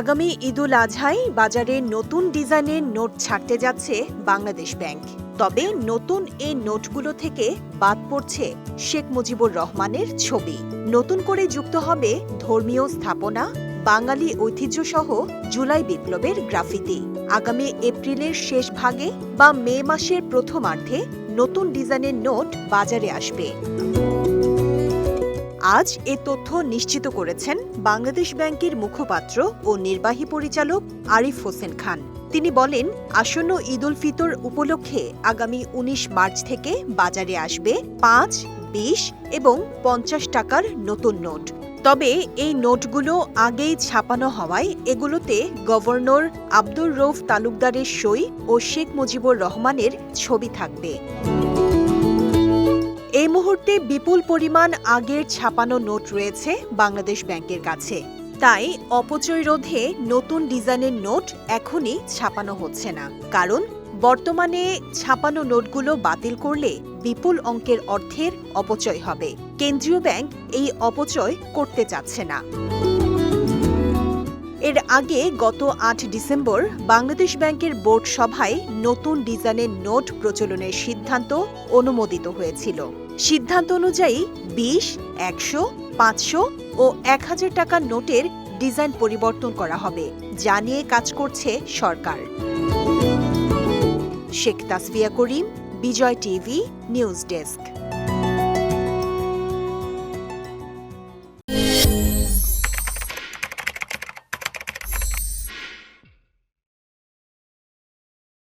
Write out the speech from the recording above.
আগামী ঈদুল আজহায় বাজারে নতুন ডিজাইনের নোট ছাড়তে যাচ্ছে বাংলাদেশ ব্যাংক। তবে নতুন এই নোটগুলো থেকে বাদ পড়ছে শেখ মুজিবুর রহমানের ছবি। নতুন করে যুক্ত হবে ধর্মীয় স্থাপনা, বাঙালি ঐতিহ্যসহ জুলাই বিপ্লবের গ্রাফিতি। আগামী এপ্রিলের শেষ ভাগে বা মে মাসের প্রথমার্ধে নতুন ডিজাইনের নোট বাজারে আসবে। আজ এ তথ্য নিশ্চিত করেছেন বাংলাদেশ ব্যাংকের মুখপাত্র ও নির্বাহী পরিচালক আরিফ হোসেন খান। তিনি বলেন, আসন্ন ঈদ উল ফিতর উপলক্ষে আগামী ১৯ মার্চ থেকে বাজারে আসবে পাঁচ, বিশ এবং পঞ্চাশ টাকার নতুন নোট। তবে এই নোটগুলো আগেই ছাপানো হওয়ায় এগুলোতে গভর্নর আব্দুর রৌফ তালুকদারের সই ও শেখ মুজিবুর রহমানের ছবি থাকবে। এই মুহূর্তে বিপুল পরিমাণ আগের ছাপানো নোট রয়েছে বাংলাদেশ ব্যাংকের কাছে। তাই অপচয় রোধে নতুন ডিজাইনের নোট এখনই ছাপানো হচ্ছে না। কারণ বর্তমানে ছাপানো নোটগুলো বাতিল করলে বিপুল অঙ্কের অর্থের অপচয় হবে। কেন্দ্রীয় ব্যাংক এই অপচয় করতে চাচ্ছে না। এর আগে গত আট ডিসেম্বর বাংলাদেশ ব্যাংকের বোর্ড সভায় নতুন ডিজাইনের নোট প্রচলনের সিদ্ধান্ত অনুমোদিত হয়েছিল। সিদ্ধান্ত অনুযায়ী বিশ, একশো, পাঁচশো ও এক হাজার টাকার নোটের ডিজাইন পরিবর্তন করা হবে, যা নিয়ে কাজ করছে সরকার। Sheikh Tasfia Karim, Bijoy TV, news desk.